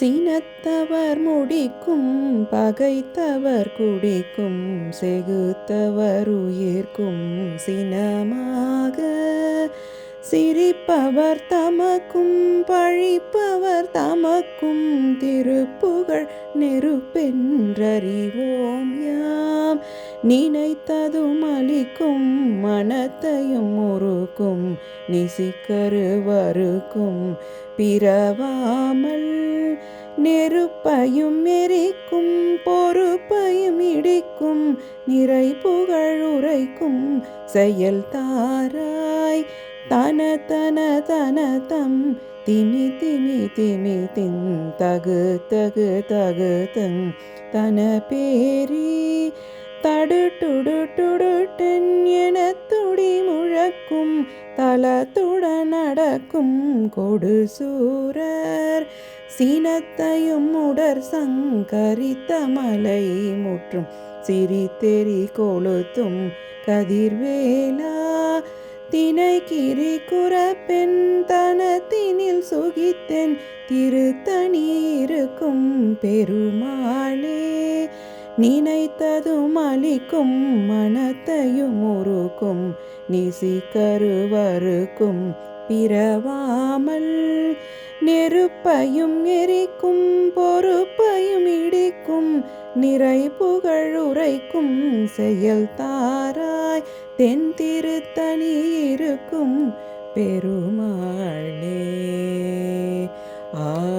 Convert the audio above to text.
சினத்தவர் முடிக்கும் பகைத்தவர் குடிக்கும் செகுத்தவர் உயிர்க்கும் சினமாக. சிரிப்பவர் தமக்கும் பழிப்பவர் தமக்கும் திருப்புகழ் நெருப்பென்றறிவோம் யாம். நினைத்ததும் அளிக்கும் மனத்தையும் முறுக்கும் நிசிக்கருவருக்கும் பிறவாமல் நெருப்பையும் எரிக்கும் பொறுப்பையும் இடிக்கும் நிறை புகழ் உரைக்கும் செயல் தாராய். தன தன தன தம் திமி திமி திமி தின் தகு தகு தகு தங் தன பேரி. தடு டுடு டுடு டென் என நடக்கும் முழக்கும் தலத்துடன் நடக்கும் கொடு சூரர். சீனத்தையும் உடற் சங்கரித்த மலை முற்றும் சிரித்தெறி கொளுத்தும் கதிர்வேலா. தினை குறப்பெண் தனத்தினில் சுகித்தென் திருத்தணி இருக்கும் பெருமாளே. நினைத்ததும் அளிக்கும் மனத்தையும் உருக்கும் நிசிக்கருவருக்கும் பிறவாமல் நெருப்பையும் எரிக்கும் பொறுப்பையும் இடிக்கும் நிறை புகழ் உரைக்கும் செயல் தாராய் தென் திருத்தணி இருக்கும் பெருமாளே. ஆ